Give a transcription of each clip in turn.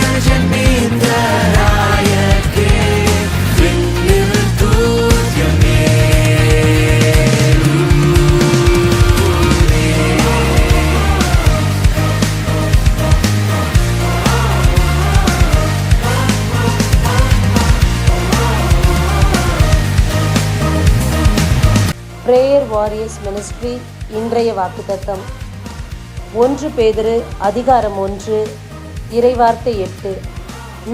doesn't mean that I have gave Windmill tooth your name prayer warriors ministry இன்றைய வாக்குத்தத்தம் ஒன்று பேதிரு அதிகாரம் ஒன்று இறைவார்த்தை எட்டு.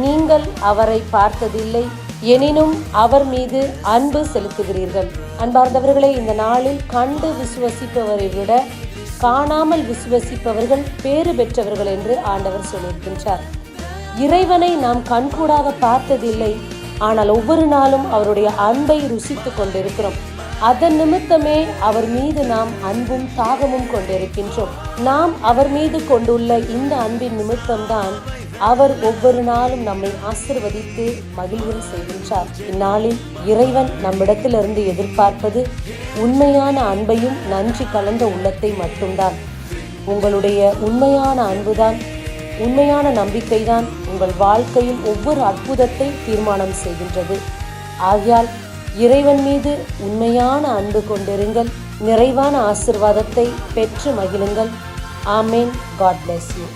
நீங்கள் அவரை பார்த்ததில்லை எனினும் அவர் மீது அன்பு செலுத்துகிறீர்கள். அன்பார்ந்தவர்களை இந்த நாளில் கண்டு விசுவசிப்பவரை விட காணாமல் விசுவசிப்பவர்கள் பேறு பெற்றவர்கள் என்று ஆண்டவர் சொல்லியிருக்கின்றார். இறைவனை நாம் கண்கூடாக பார்த்ததில்லை ஆனால் ஒவ்வொரு நாளும் அவருடைய அன்பை ருசித்து கொண்டிருக்கிறோம். அதன் நிமித்தமே அவர் மீது நாம் அன்பும் தாகமும் கொண்டிருக்கின்றோம். நாம் அவர் மீது கொண்டுள்ள இந்த அன்பின் நிமித்தம்தான் அவர் ஒவ்வொரு நாளும் நம்மை ஆசிர்வதித்து மகிழ்வில் செய்கின்றார். இந்நாளில் இறைவன் நம்மிடத்திலிருந்து எதிர்பார்ப்பது உண்மையான அன்பையும் நன்றி கலந்த உள்ளத்தை மட்டும்தான். உங்களுடைய உண்மையான அன்புதான் உண்மையான நம்பிக்கைதான் உங்கள் வாழ்க்கையில் ஒவ்வொரு அற்புதத்தை தீர்மானம் செய்கின்றது. ஆகையால் இறைவன் மீது உண்மையான அன்பு கொண்டிருங்கள். நிறைவான ஆசிர்வாதத்தை பெற்று மகிழுங்கள். ஆமேன். God bless you